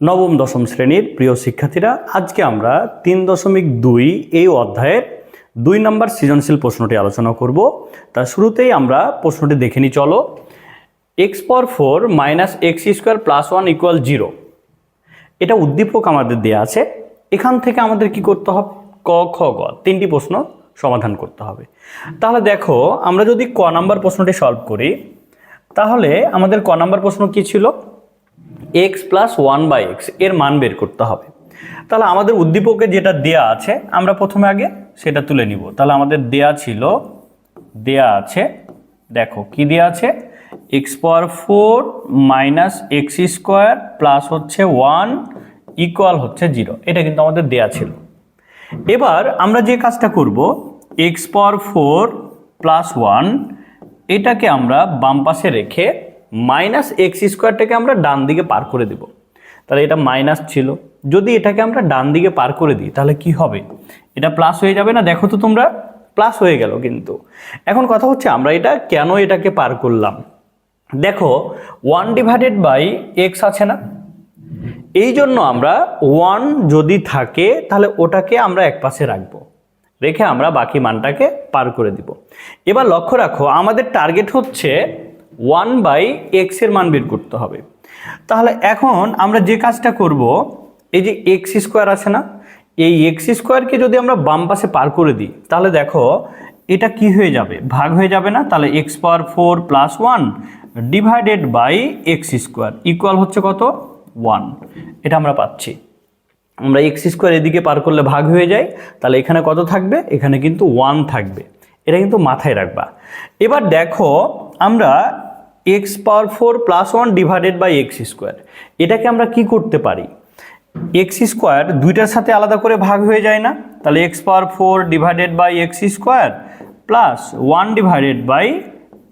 নবম, দশম শ্রেণির প্রিয় শিক্ষার্থীরা, আজকে আমরা তিন দশমিক দুই এই অধ্যায়ের দুই নম্বর সৃজনশীল প্রশ্নটি আলোচনা করব। তার শুরুতেই আমরা প্রশ্নটি দেখে নিই, চলো। এক্স পর four minus X square plus one equal zero এটা উদ্দীপক আমাদের দেওয়া আছে। এখান থেকে আমাদের কি করতে হবে? ক, খ, গ, তিনটি প্রশ্ন সমাধান করতে হবে। তাহলে দেখো, আমরা যদি ক নাম্বার প্রশ্নটি সলভ করি, তাহলে আমাদের ক নাম্বার প্রশ্ন কি ছিল? এক্স প্লাস ওয়ান বাই এক্সের মান বের করতে হবে। তাহলে আমাদের উদ্দীপকে যেটা দেয়া আছে, আমরা প্রথমে আগে সেটা তুলে নিব। তাহলে আমাদের দেয়া ছিল, দেয়া আছে, দেখো কি দেয়া আছে? X power four minus X square plus হচ্ছে ওয়ান ইকুয়াল হচ্ছে জিরো এটা কিন্তু আমাদের দেয়া ছিল। এবার আমরা যে কাজটা করব X power four plus one এটাকে আমরা বাম পাশে রেখে মাইনাস এক্স স্কোয়ারটাকে আমরা ডান দিকে পার করে দেব। তাহলে এটা মাইনাস ছিল। যদি এটাকে আমরা ডান দিকে পার করে দিই, তাহলে কি হবে? এটা প্লাস হয়ে যাবে না? দেখো তো তোমরা প্লাস হয়ে গেল কিন্তু। এখন কথা হচ্ছে, আমরা এটা কেন এটাকে পার করলাম? দেখো ওয়ান ডিভাইডেড বাই এক্স আছে না? এই জন্য আমরা ওয়ান যদি থাকে, তাহলে ওটাকে আমরা এক পাশে রাখব। রেখে আমরা বাকি মানটাকে পার করে দিব। এবার লক্ষ্য রাখো, আমাদের টার্গেট হচ্ছে ওয়ান বাই এক্সের মান বের করতে হবে। তাহলে এখন আমরা যে কাজটা করব, এই যে এক্স স্কোয়ার আছে না, এই এক্স স্কোয়ারকে যদি আমরা বাম পাশে পার করে দিই, তাহলে দেখো এটা কি হয়ে যাবে? ভাগ হয়ে যাবে না, তাহলে X power four plus one divided by X square equal হচ্ছে কত? ওয়ান। এটা আমরা পাচ্ছি। আমরা এক্স স্কোয়ার এদিকে পার করলে ভাগ হয়ে যায়, তাহলে এখানে কত থাকবে? এখানে কিন্তু ওয়ান থাকবে। এটা কিন্তু মাথায় রাখবা। এবার দেখো, আমরা X power four plus one divided by X square এটাকে আমরা কি করতে পারি? এক্স স্কোয়ার দুইটার সাথে আলাদা করে ভাগ হয়ে যায় না। তাহলে X power four divided by X square plus one divided by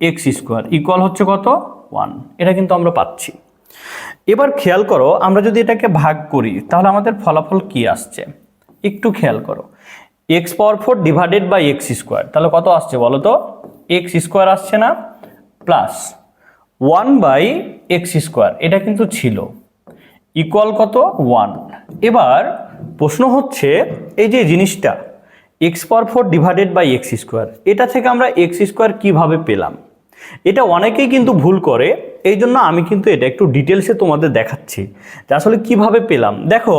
X square equal হচ্ছে কত? ওয়ান এটা কিন্তু আমরা পাচ্ছি। এবার খেয়াল করো, আমরা যদি এটাকে ভাগ করি, তাহলে আমাদের ফলাফল কি আসছে? একটু খেয়াল করো। X power four divided by X square. তাহলে কত আসছে বলো তো? এক্স স্কোয়ার আসছে না? Plus one by X square. এটা কিন্তু ছিল। ইকুয়াল কত? ওয়ান। এবার প্রশ্ন হচ্ছে, এই যে জিনিসটা, X power four divided by X square, এটা থেকে আমরা এক্স স্কোয়ার কীভাবে পেলাম? এটা অনেকেই কিন্তু ভুল করে, এই জন্য আমি কিন্তু এটা একটু ডিটেলসে তোমাদের দেখাচ্ছি যে আসলে কীভাবে পেলাম। দেখো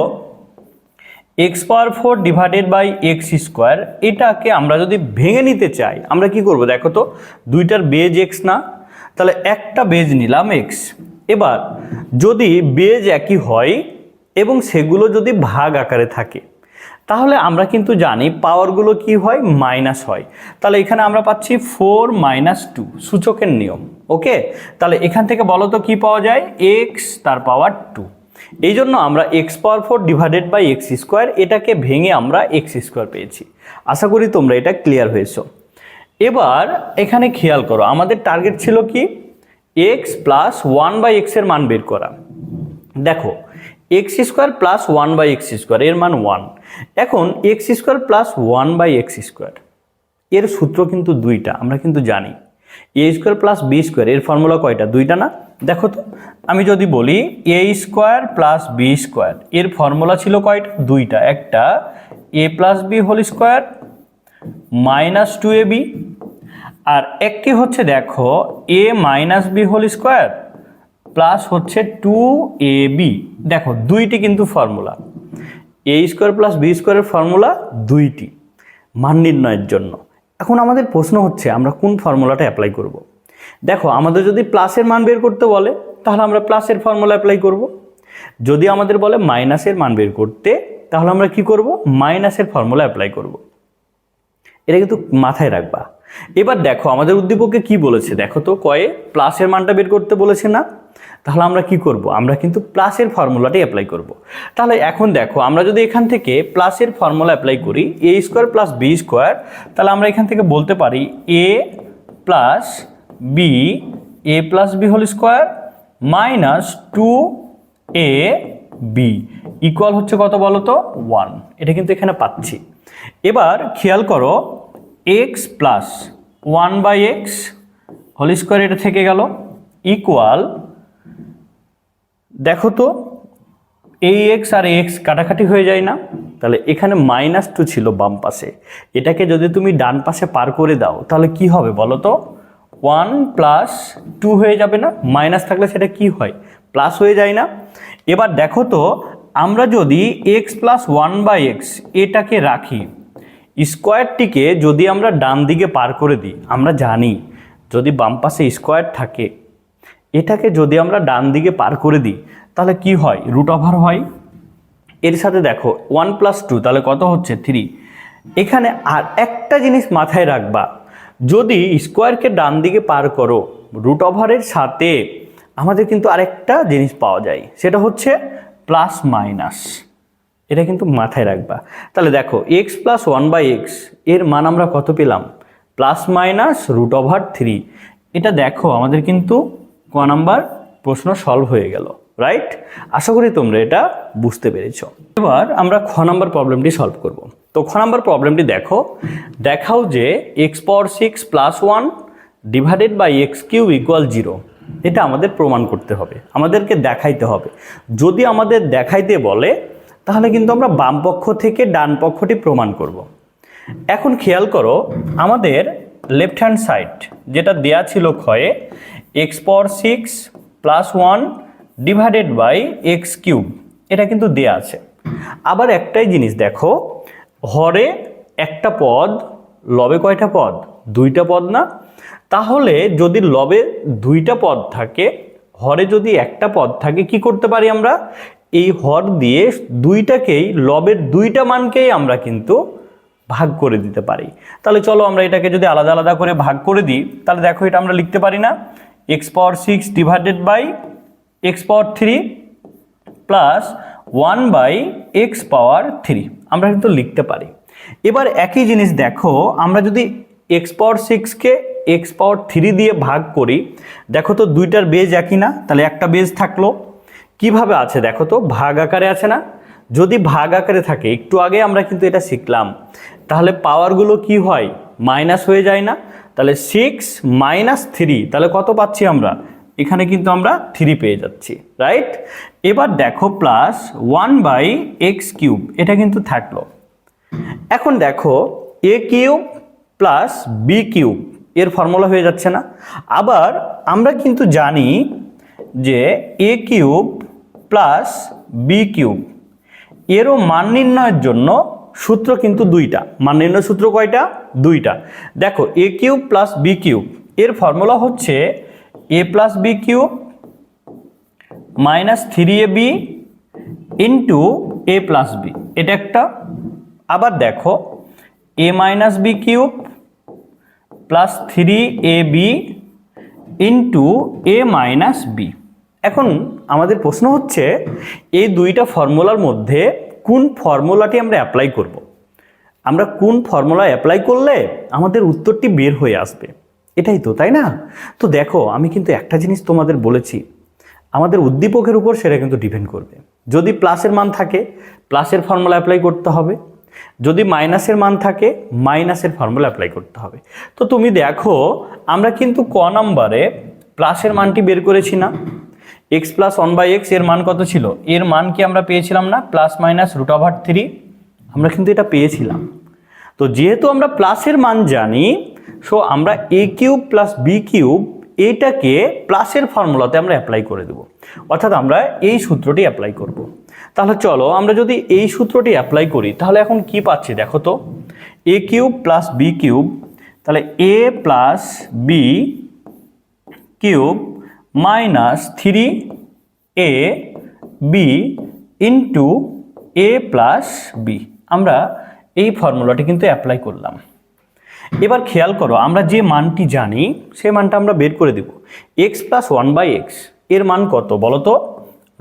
X power four divided by X square, এটাকে আমরা যদি ভেঙে নিতে চাই, আমরা কি করব? দেখো তো, দুইটার বেজ এক্স না, তাহলে একটা বেজ নিলাম এক্স। এবার, যদি বেজ একই হয় এবং সেগুলো যদি ভাগ আকারে থাকে, তাহলে আমরা কিন্তু জানি পাওয়ারগুলো কি হয়? মাইনাস হয়। তাহলে এখানে আমরা পাচ্ছি ফোর মাইনাস টু, সূচকের নিয়ম, ওকে? তাহলে এখান থেকে বলো তো কী পাওয়া যায়? এক্স, তার পাওয়ার টু। এই জন্য আমরা x power four divided by x square এটাকে ভেঙে আমরা এক্স স্কোয়ার পেয়েছি। আশা করি তোমরা এটা ক্লিয়ার হয়েছ। এবার এখানে খেয়াল করো, আমাদের টার্গেট ছিল কি? এক্স প্লাস ওয়ান বাই এক্সের মান বের করা। দেখো x square plus one by x square এর মান ওয়ান এখন x square plus one by x square এর সূত্র কিন্তু দুইটা, আমরা কিন্তু জানি। A square plus b square এর ফর্মুলা কয়টা? দুইটা না? দেখো তো, আমি যদি বলি a square plus b square এর ফর্মুলা ছিল কয়টা? দুইটা। একটা a plus b whole square minus two a b আর একটি হচ্ছে দেখো a minus b whole square plus হচ্ছে টু এ বি দেখো, দুইটি কিন্তু formula a square plus b স্কোয়ারের ফর্মুলা দুইটি, মান নির্ণয়ের জন্য। এখন আমাদের প্রশ্ন হচ্ছে, আমরা কোন ফর্মুলাটা অ্যাপ্লাই করব। দেখো, আমাদের যদি প্লাসের মান বের করতে বলে, তাহলে আমরা প্লাসের ফর্মুলা অ্যাপ্লাই করব। যদি আমাদের বলে মাইনাসের মান বের করতে, তাহলে আমরা কি করব? মাইনাসের ফর্মুলা অ্যাপ্লাই করব। এটা কিন্তু মাথায় রাখবা। এবার দেখো, আমাদের উদ্দীপকে কি বলেছে? দেখো তো, কয়ে প্লাসের মানটা বের করতে বলেছে না? তাহলে আমরা কি করব? আমরা কিন্তু প্লাসের ফর্মুলাটাই অ্যাপ্লাই করব। তাহলে এখন দেখো, আমরা যদি এখান থেকে প্লাসের ফর্মুলা অ্যাপ্লাই করি a square plus b square তাহলে আমরা এখান থেকে বলতে পারি a plus b a plus b whole square minus two a b equal হচ্ছে কত বলো তো? ওয়ান এটা কিন্তু এখানে পাচ্ছি। এবার খেয়াল করো x plus one by x whole square এটা থেকে গেল। ইকুয়াল দেখো তো এই এক্স আর এক্স কাটাকাটি হয়ে যায় না। তাহলে এখানে মাইনাস টু ছিল বাম পাশে। এটাকে যদি তুমি ডান পাশে পার করে দাও, তাহলে কি হবে বলো তো? ওয়ান প্লাস টু হয়ে যাবে না, মাইনাস থাকলে সেটা কি হয়? প্লাস হয়ে যায় না। এবার দেখো তো, আমরা যদি x plus one by x এটাকে রাখি, স্কোয়ারটিকে যদি আমরা ডান দিকে পার করে দিই, আমরা জানি যদি বাম পাশে স্কোয়ার থাকে, এটাকে যদি আমরা ডান দিকে পার করে দিই, তাহলে কি হয়? রুট ওভার হয়। এর সাথে দেখো, ওয়ান প্লাস টু, তাহলে কত হচ্ছে? থ্রি। এখানে আর একটা জিনিস মাথায় রাখবা যদি স্কোয়ারকে ডান দিকে পার করো রুট ওভারের সাথে আমাদের কিন্তু আরেকটা জিনিস পাওয়া যায়, সেটা হচ্ছে প্লাস মাইনাস এটা কিন্তু মাথায় রাখবা। তাহলে দেখো এক্স প্লাস ওয়ান বাই এক্সের মান আমরা কত পেলাম? Plus minus root over three এটা দেখো, আমাদের কিন্তু ক নাম্বার প্রশ্ন সলভ হয়ে গেল রাইট আশা করি তোমরা এটা বুঝতে পেরেছ। এবার আমরা খ নাম্বার প্রবলেমটি সলভ করব। তো খ নাম্বার প্রবলেমটি দেখো। দেখাও যে x power six plus one divided by x cube equal zero এটা আমাদের প্রমাণ করতে হবে, আমাদেরকে দেখাইতে হবে। যদি আমাদের দেখাইতে বলে, তাহলে কিন্তু আমরা বাম পক্ষ থেকে ডান পক্ষটি প্রমাণ করব। এখন খেয়াল করো, আমাদের লেফট হ্যান্ড সাইড যেটা দেয়া ছিল ক্ষয়ে x power six plus one divided by x cube এটা কিন্তু দেয়া আছে। আবার একটাই জিনিস দেখো হরে একটা পদ, লবে কয়টা পদ? দুইটা পদ না? তাহলে যদি লবে দুইটা পদ থাকে, হরে যদি একটা পদ থাকে, কি করতে পারি আমরা? এই হর দিয়ে দুইটাকেই, লবের দুইটা মানকেই আমরা কিন্তু ভাগ করে দিতে পারি। তাহলে চলো আমরা এটাকে যদি আলাদা আলাদা করে ভাগ করে দিই, তাহলে দেখো এটা আমরা লিখতে পারি না? X power six divided by x power three plus one by x power three আমরা কিন্তু লিখতে পারি। এবার একই জিনিস দেখো, আমরা যদি এক্স পাওয়ার সিক্সকে এক্স পাওয়ার থ্রি দিয়ে ভাগ করি, দেখো তো দুইটার বেজ একই না, তাহলে একটা বেজ থাকল। কীভাবে আছে দেখো তো, ভাগ আকারে আছে না? যদি ভাগ আকারে থাকে, একটু আগে আমরা কিন্তু এটা শিখলাম। তাহলে পাওয়ারগুলো কি হয়? মাইনাস হয়ে যায় না। তাহলে সিক্স মাইনাস থ্রি তাহলে কত পাচ্ছি আমরা? এখানে কিন্তু আমরা থ্রি পেয়ে যাচ্ছি রাইট এবার দেখো plus one by x cube এটা কিন্তু থাকল এখন দেখো a cube plus b cube এর ফর্মুলা হয়ে যাচ্ছে না। আবার আমরা কিন্তু জানি যে a cube plus b cube এরও মান নির্ণয়ের জন্য সূত্র কিন্তু দুইটা। মান নির্ণয় সূত্র কয়টা? দুইটা। দেখো a cube plus b cube এর ফর্মুলা হচ্ছে b cube minus three a b into a plus b এটা একটা। আবার দেখো a minus b cube plus three a b into a minus b এখন আমাদের প্রশ্ন হচ্ছে, এই দুইটা ফর্মুলার মধ্যে কোন ফর্মুলাটি আমরা অ্যাপ্লাই করব। আমরা কোন ফর্মুলা অ্যাপ্লাই করলে আমাদের উত্তরটি বের হয়ে আসবে? এটাই তো, তাই না? তো দেখো, আমি কিন্তু একটা জিনিস তোমাদের বলেছি। আমাদের উদ্দীপকের উপর সেটা কিন্তু ডিপেন্ড করবে। যদি প্লাসের মান থাকে, প্লাসের ফর্মুলা অ্যাপ্লাই করতে হবে। যদি মাইনাসের মান থাকে, মাইনাসের ফর্মুলা অ্যাপ্লাই করতে হবে। তো তুমি দেখো, আমরা কিন্তু ক নাম্বারে প্লাসের মানটি বের করেছি না। এক্স প্লাস ওয়ান বাই এক্সের মান কত ছিল? এর মান কি আমরা পেয়েছিলাম না? Plus minus root over three আমরা কিন্তু এটা পেয়েছিলাম। তো যেহেতু আমরা প্লাসের মান জানি সো আমরা a cube plus b cube এটাকে প্লাসের ফর্মুলাতে আমরা অ্যাপ্লাই করে দেব। অর্থাৎ আমরা এই সূত্রটি অ্যাপ্লাই করব। তাহলে চলো, আমরা যদি এই সূত্রটি অ্যাপ্লাই করি, তাহলে এখন কি পাচ্ছি দেখো তো? A cube plus b cube, তাহলে a plus b cube minus three a b into a plus b আমরা এই ফর্মুলাটি কিন্তু অ্যাপ্লাই করলাম। এবার খেয়াল করো, আমরা যে মানটি জানি, সে মানটা আমরা বের করে দেব। এক্স প্লাস ওয়ান বাই এক্সের মান কত বলো তো?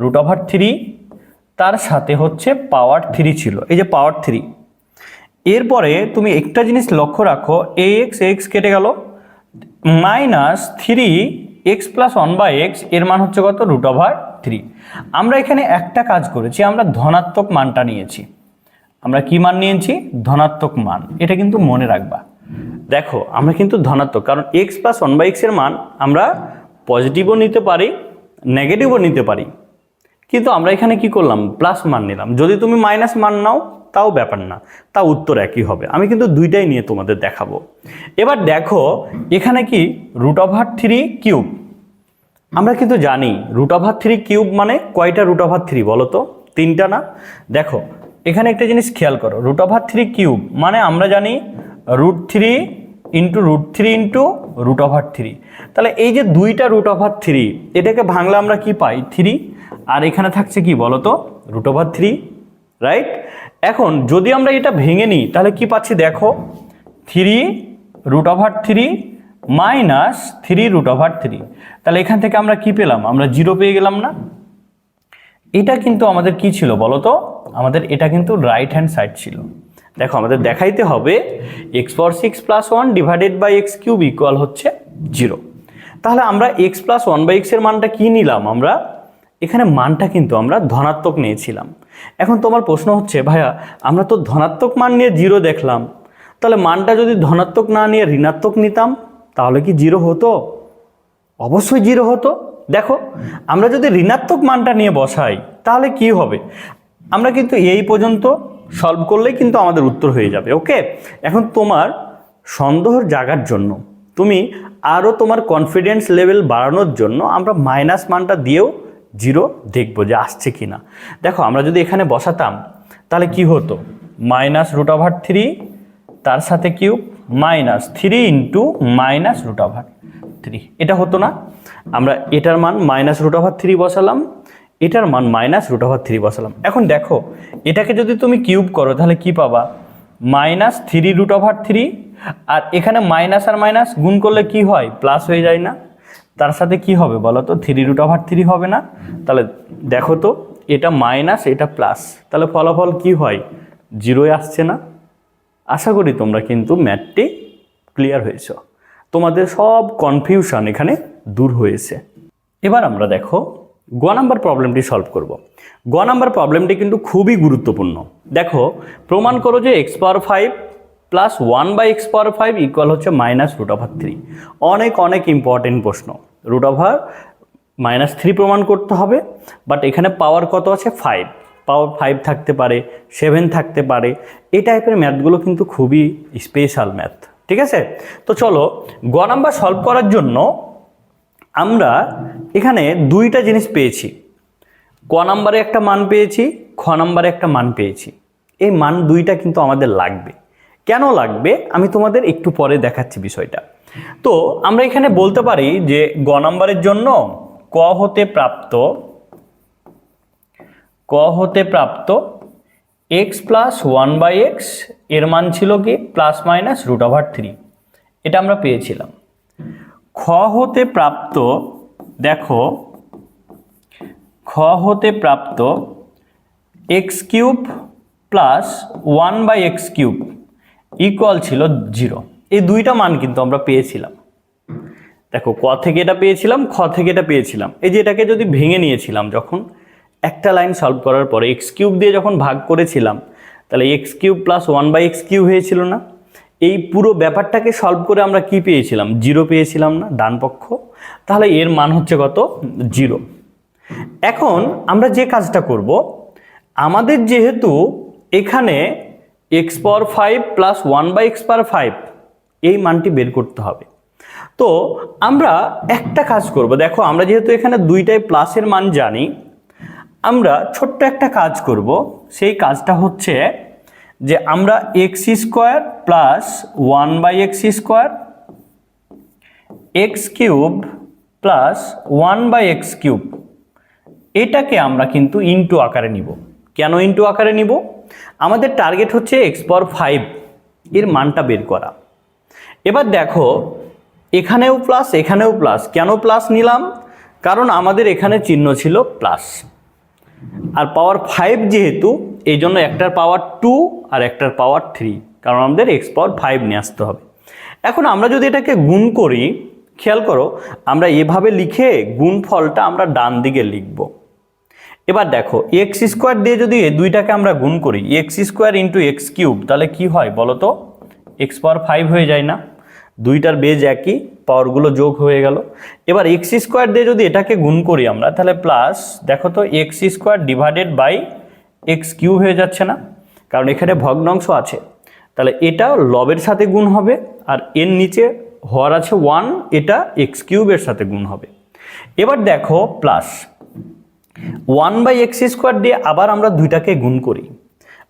রুট ওভার থ্রি তার সাথে হচ্ছে পাওয়ার থ্রি ছিল, এই যে পাওয়ার থ্রি এরপরে তুমি একটা জিনিস লক্ষ্য রাখো এ এক্স এক্স কেটে গেল minus three x plus one by এক্সের মান হচ্ছে কত? রুট ওভার থ্রি আমরা এখানে একটা কাজ করেছি, আমরা ধনাত্মক মানটা নিয়েছি। আমরা কি মান নিয়েছি? ধনাত্মক মান। এটা কিন্তু মনে রাখবা। দেখো, আমরা কিন্তু ধনাত্মক, কারণ এক্স প্লাস ওয়ান বাই এক্সের মান আমরা পজিটিভও নিতে পারি নেগেটিভও নিতে পারি। কিন্তু আমরা এখানে কি করলাম? প্লাস মান নিলাম। যদি তুমি মাইনাস মান নাও, তাও ব্যাপার না তা উত্তর একই হবে। আমি কিন্তু দুইটাই নিয়ে তোমাদের দেখাবো। এবার দেখো, এখানে কি? রুট ওভার থ্রি কিউব আমরা কিন্তু জানি রুট ওভার থ্রি কিউব মানে কয়টা রুট ওভার থ্রি বলো তো? তিনটা না? দেখো, এখানে একটা জিনিস খেয়াল করো রুট ওভার থ্রি কিউব মানে আমরা জানি root three into root three into root over three তাহলে এই যে দুইটা রুট ওভার থ্রি এটাকে ভাঙলে আমরা কি পাই? থ্রি আর এখানে থাকছে কি বলো তো রুট ওভার থ্রি রাইট এখন যদি আমরা এটা ভেঙে নিই, তাহলে কি পাচ্ছি দেখো? Three root over three minus three root over three তাহলে এখান থেকে আমরা কি পেলাম? আমরা জিরো পেয়ে গেলাম না। এটা কিন্তু আমাদের কি ছিল বলো তো আমাদের এটা কিন্তু রাইট হ্যান্ড সাইড ছিল। দেখো, আমাদের দেখাইতে হবে x power six plus one divided by x cube equal হচ্ছে জিরো তাহলে আমরা এক্স প্লাস ওয়ান বাই এক্সের মানটা কি নিলাম আমরা? এখানে মানটা কিন্তু আমরা ধনাত্মক নিয়েছিলাম। এখন তোমার প্রশ্ন হচ্ছে, ভাইয়া, আমরা তো ধনাত্মক মান নিয়ে জিরো দেখলাম। তাহলে মানটা যদি ধনাত্মক না নিয়ে ঋণাত্মক নিতাম, তাহলে কি জিরো হতো? অবশ্যই জিরো হতো। দেখো, আমরা যদি ঋণাত্মক মানটা নিয়ে বসাই, তাহলে কি হবে? আমরা কিন্তু এই পর্যন্ত সলভ করলেই কিন্তু আমাদের উত্তর হয়ে যাবে ওকে এখন তোমার সন্দেহর জাগার জন্য, তুমি আরও তোমার কনফিডেন্স লেভেল বাড়ানোর জন্য আমরা মাইনাস মানটা দিয়েও জিরো দেখব যে আসছে কি না দেখো, আমরা যদি এখানে বসাতাম, তাহলে কি হতো? মাইনাস রুট ওভার থ্রি তার সাথে cube minus three into minus root over three এটা হতো না। আমরা এটার মান মাইনাস রুট ওভার থ্রি বসালাম। এটার মান মাইনাস রুট ওভার থ্রি বসালাম। এখন দেখো, এটাকে যদি তুমি কিউব করো, তাহলে কি পাবা? Minus three root over three আর এখানে মাইনাস আর মাইনাস গুণ করলে কি হয়? প্লাস হয়ে যায় না। তার সাথে কি হবে বলো তো? থ্রি রুট ওভার থ্রি হবে না। তাহলে দেখো তো, এটা মাইনাস এটা প্লাস তাহলে ফলাফল কি হয়? জিরোয় আসছে না। আশা করি তোমরা কিন্তু ম্যাথটি ক্লিয়ার হয়েছ। তোমাদের সব কনফিউশন এখানে দূর হয়েছে। এবার আমরা দেখো গ নাম্বার প্রবলেমটি সলভ করব। গ নাম্বার প্রবলেমটি কিন্তু খুবই গুরুত্বপূর্ণ। দেখো, প্রমাণ করো যে x power five plus one by x power five equal হচ্ছে মাইনাস রুট ওভার থ্রি অনেক অনেক ইম্পর্টেন্ট প্রশ্ন। রুট ওভার মাইনাস থ্রি প্রমাণ করতে হবে বাট এখানে পাওয়ার কত আছে? ফাইভ পাওয়ার ফাইভ থাকতে পারে সেভেন থাকতে পারে। এই টাইপের ম্যাথগুলো কিন্তু খুবই স্পেশাল ম্যাথ ঠিক আছে? তো চলো, গ নাম্বার সলভ করার জন্য আমরা এখানে দুইটা জিনিস পেয়েছি। ক নাম্বারে একটা মান পেয়েছি, খ নাম্বারে একটা মান পেয়েছি। এই মান দুইটা কিন্তু আমাদের লাগবে। কেন লাগবে? আমি তোমাদের একটু পরে দেখাচ্ছি বিষয়টা। তো আমরা এখানে বলতে পারি যে গ নাম্বারের জন্য ক হতে প্রাপ্ত, ক হতে প্রাপ্ত এক্স প্লাস ওয়ান বাই এক্সের মান ছিল কি? Plus minus root over three এটা আমরা পেয়েছিলাম। খ হতে প্রাপ্ত দেখো, খ হতে প্রাপ্ত x cube plus one by x cube equal ছিল জিরো এই দুইটা মান কিন্তু আমরা পেয়েছিলাম। দেখো, ক থেকে এটা পেয়েছিলাম, খ থেকে এটা পেয়েছিলাম। এই যে এটাকে যদি ভেঙে নিয়েছিলাম যখন, একটা লাইন সলভ করার পরে এক্স কিউব দিয়ে যখন ভাগ করেছিলাম, তাহলে x cube plus one by x cube হয়েছিল না? এই পুরো ব্যাপারটাকে সলভ করে আমরা কি পেয়েছিলাম? জিরো পেয়েছিলাম না, ডান পক্ষ। তাহলে এর মান হচ্ছে কত? জিরো এখন আমরা যে কাজটা করব, আমাদের যেহেতু এখানে x power five plus one by x power five এই মানটি বের করতে হবে। তো আমরা একটা কাজ করব। দেখো, আমরা যেহেতু এখানে দুইটাই প্লাসের মান জানি, আমরা ছোট্ট একটা কাজ করব। সেই কাজটা হচ্ছে যে আমরা x square plus one by x square x cube plus one by x cube, এটাকে আমরা কিন্তু ইনটু আকারে নিব। কেন ইনটু আকারে নিব? আমাদের টার্গেট হচ্ছে এক্স পাওয়ার ফাইভ এর মানটা বের করা। এবার দেখো, এখানেও প্লাস এখানেও প্লাস কেন প্লাস নিলাম? কারণ আমাদের এখানে চিহ্ন ছিল প্লাস আর পাওয়ার ফাইভ যেহেতু এই জন্য একটার পাওয়ার টু আর একটার পাওয়ার থ্রি কারণ আমাদের এক্স পাওয়ার ফাইভ নিয়ে আসতে হবে। এখন আমরা যদি এটাকে গুণ করি, খেয়াল করো, আমরা এভাবে লিখে গুণফলটা আমরা ডান দিকে লিখব। এবার দেখো এক্স স্কোয়ার দিয়ে যদি এই দুইটাকে আমরা গুণ করি x square into x cube তাহলে কি হয় বলো তো এক্স পাওয়ার ফাইভ হয়ে যায় না। দুইটার বেজ একই পাওয়ারগুলো যোগ হয়ে গেল। এবার এক্স স্কোয়ার দিয়ে যদি এটাকে গুণ করি আমরা, তাহলে প্লাস দেখো তো x square divided by x cube হয়ে যাচ্ছে না, কারণ এখানে ভগ্নাংশ আছে। তাহলে এটা লবের সাথে গুণ হবে, আর এর নিচে হওয়ার আছে ওয়ান এটা এক্স কিউবের সাথে গুণ হবে। এবার দেখো plus one by x square দিয়ে আবার আমরা দুইটাকে গুণ করি।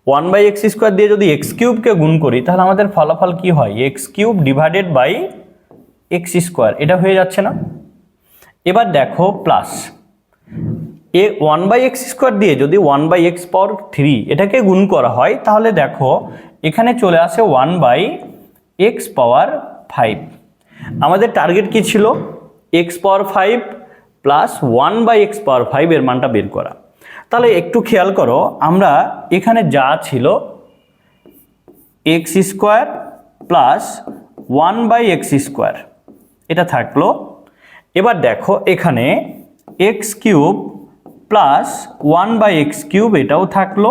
ওয়ান বাই এক্স স্কোয়ার দিয়ে যদি এক্স কিউবকে গুণ করি, তাহলে আমাদের ফলাফল কি হয়? X cube divided by x square এটা হয়ে যাচ্ছে না। এবার দেখো plus a one by x square দিয়ে যদি one by x power three এটাকে গুণ করা হয়, তাহলে দেখো এখানে চলে আসে one by x power five আমাদের টার্গেট কি ছিল? X power five plus one by x power five এর মানটা বের করা। তাহলে একটু খেয়াল করো, আমরা এখানে যা ছিল x square plus one by x square এটা থাকল। এবার দেখো এখানে x cube plus one by x cube এটাও থাকল।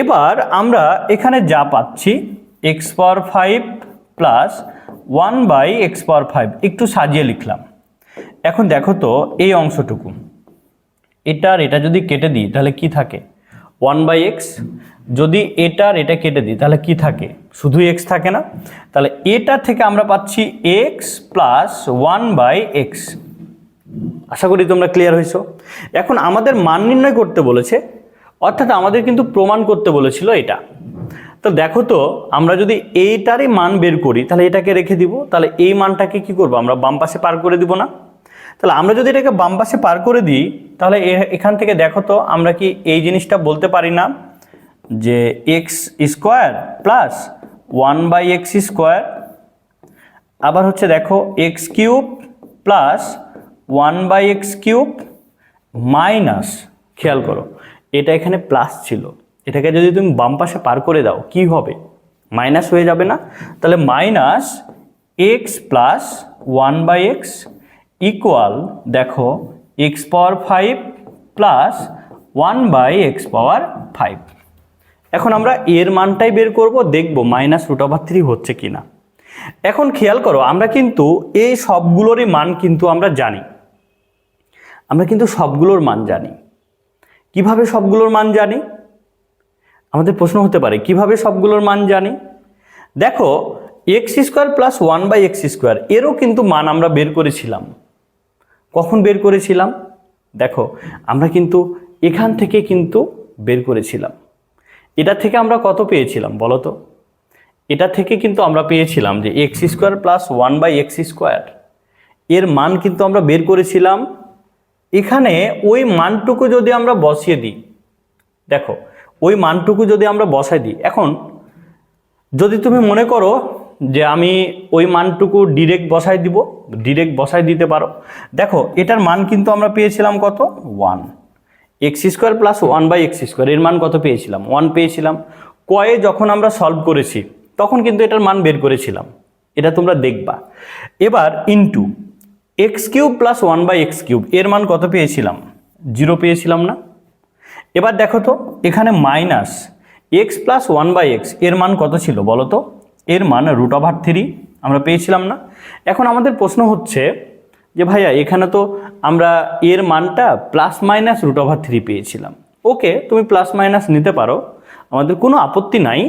এবার আমরা এখানে যা পাচ্ছি, x power five plus one by x power five, একটু সাজিয়ে লিখলাম। এখন দেখো তো এই অংশটুকু। এটার, এটা যদি কেটে দিই, তাহলে কি থাকে? ওয়ান বাই এক্স যদি এটার এটা কেটে দিই, তাহলে কি থাকে? শুধু এক্স থাকে না? তাহলে এটা থেকে আমরা পাচ্ছি x plus one by x আশা করি তোমরা ক্লিয়ার হয়েছো? এখন আমাদের মান নির্ণয় করতে বলেছে, অর্থাৎ আমাদের কিন্তু প্রমাণ করতে বলেছিল এটা। তো দেখো তো, আমরা যদি এইটারই মান বের করি, তাহলে এটাকে রেখে দিব। তাহলে এই মানটাকে কি করব? আমরা বাম পাশে পার করে দিব না? তাহলে আমরা যদি এটাকে বাম পাশে পার করে দিই, তাহলে এখান থেকে দেখো তো, আমরা কি এই জিনিসটা বলতে পারি না? যে x square plus one by x square, আবার হচ্ছে দেখো x cube plus one by x cube minus, খেয়াল করো, এটা এখানে প্লাস ছিল। এটাকে যদি তুমি বাম পাশে পার করে দাও, কি হবে? মাইনাস হয়ে যাবে না? তাহলে minus x plus one by x equal, দেখো, x power five plus one by x power five. এখন আমরা এর মানটাই বের করব, দেখব মাইনাস রুট ওভার থ্রি হচ্ছে কি না এখন খেয়াল করো, আমরা কিন্তু এই সবগুলোরই মান কিন্তু আমরা জানি। আমরা কিন্তু সবগুলোর মান জানি। কীভাবে সবগুলোর মান জানি? আমাদের প্রশ্ন হতে পারে, কীভাবে সবগুলোর মান জানি? দেখো x square plus one by x square এরও কিন্তু মান আমরা বের করেছিলাম। কখন বের করেছিলাম? দেখো, আমরা কিন্তু এখান থেকে কিন্তু বের করেছিলাম। এটা থেকে আমরা কত পেয়েছিলাম, বলো তো? এটা থেকে কিন্তু আমরা পেয়েছিলাম যে x square plus one by x square এর মান কিন্তু আমরা বের করেছিলাম। এখানে ওই মানটুকু যদি আমরা বসিয়ে দিই, দেখো, ওই মানটুকু যদি আমরা বসাই দিই, এখন যদি তুমি মনে করো যে আমি ওই মানটুকু ডিরেক্ট বসাই দিব ডিরেক্ট বসাই দিতে পারো, দেখো, এটার মান কিন্তু আমরা পেয়েছিলাম কত? One x square plus one by x square, এর মান কত পেয়েছিলাম? ওয়ান পেয়েছিলাম। কয়ে যখন আমরা সলভ করেছি, তখন কিন্তু এটার মান বের করেছিলাম। এটা তোমরা দেখবা। এবার into x cube plus one by x cube, এর মান কত পেয়েছিলাম? জিরো পেয়েছিলাম না। এবার দেখো তো, এখানে minus x plus one by x, এর মান কত ছিল বলো তো? এর মান রুট ওভার থ্রি আমরা পেয়েছিলাম না। এখন আমাদের প্রশ্ন হচ্ছে যে ভাইয়া, এখানে তো আমরা এর মানটা plus minus root over three পেয়েছিলাম। ওকে তুমি প্লাস মাইনাস নিতে পারো, আমাদের কোনো আপত্তি নাই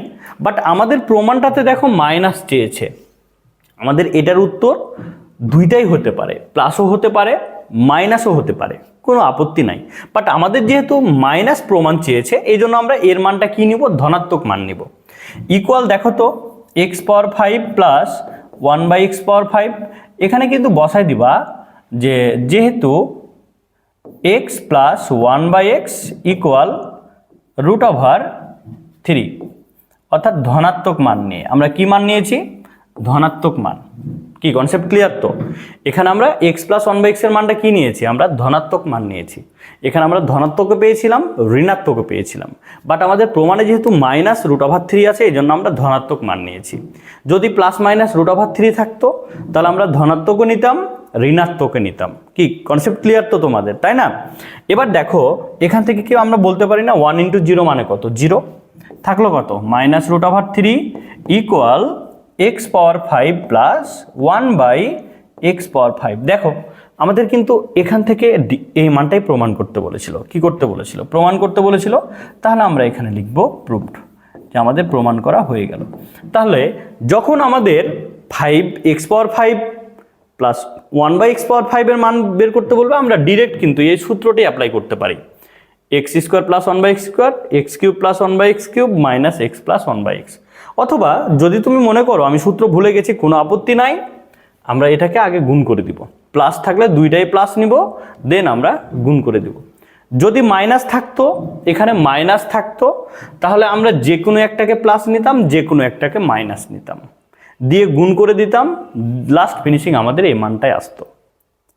বাট আমাদের প্রমাণটাতে দেখো মাইনাস চেয়েছে। আমাদের এটার উত্তর দুইটাই হতে পারে প্লাসও হতে পারে মাইনাসও হতে পারে, কোনো আপত্তি নাই। বাট আমাদের যেহেতু মাইনাস প্রমাণ চেয়েছে, এই জন্য আমরা এর মানটা কী নিব? ধনাত্মক মান নিব। ইকুয়াল দেখো তো x power five plus one by x power five এখানে কিন্তু বসাই দিবা যে যেহেতু x plus one by x equal root over three অর্থাৎ ধনাত্মক মান নিয়ে। আমরা কি মান নিয়েছি? ধনাত্মক মান। কি কনসেপ্ট ক্লিয়ার তো? এখানে আমরা এক্স প্লাস ওয়ান বাই এক্সের মানটা কী নিয়েছি? আমরা ধনাত্মক মান নিয়েছি। এখানে আমরা ধনাত্মকও পেয়েছিলাম ঋণাত্মকও পেয়েছিলাম। বাট আমাদের প্রমাণে যেহেতু মাইনাস রুট ওভার থ্রি আছে এই জন্য আমরা ধনাত্মক মান নিয়েছি। যদি plus minus root over three থাকতো, তাহলে আমরা ধনাত্মকও নিতাম ঋণাত্মকও নিতাম। কি? কনসেপ্ট ক্লিয়ার তো তোমাদের, তাই না? এবার দেখো, এখান থেকে কি আমরা বলতে পারি না ওয়ান ইন্টু জিরো মানে কত? জিরো থাকল কত? Minus root over three equal x power five plus one by x power five দেখো, আমাদের কিন্তু এখান থেকে এই মানটাই প্রমাণ করতে বলেছিল। কি করতে বলেছিল? প্রমাণ করতে বলেছিল। তাহলে আমরা এখানে লিখব প্রুফড যে আমাদের প্রমাণ করা হয়ে গেল। তাহলে যখন আমাদের five x power five plus one by x power ফাইভের মান বের করতে বলবে, আমরা ডিরেক্ট কিন্তু এই সূত্রটি অ্যাপ্লাই করতে পারি। X square plus one by x square x cube plus one by x cube minus x plus one by x অথবা যদি তুমি মনে করো আমি সূত্র ভুলে গেছি, কোনো আপত্তি নাই, আমরা এটাকে আগে গুণ করে দিব। প্লাস থাকলে দুইটাই প্লাস নিব দেন আমরা গুণ করে দিব। যদি মাইনাস থাকতো, এখানে মাইনাস থাকতো, তাহলে আমরা যে কোনো একটাকে প্লাস নিতাম যে কোনো একটাকে মাইনাস নিতাম। দিয়ে গুণ করে দিতাম লাস্ট ফিনিশিং আমাদের এই মানটাই আসতো।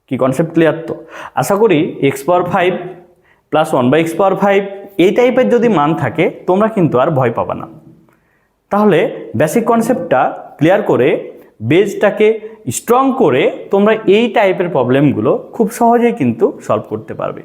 কি কনসেপ্ট ক্লিয়ার তো? আশা করি x power five plus one by x power five এই টাইপের যদি মান থাকে, তোমরা কিন্তু আর ভয় পাবা না। তাহলে বেসিক কনসেপ্টটা ক্লিয়ার করে বেজটাকে স্ট্রং করে তোমরা এই টাইপের প্রবলেমগুলো খুব সহজেই কিন্তু সলভ করতে পারবে।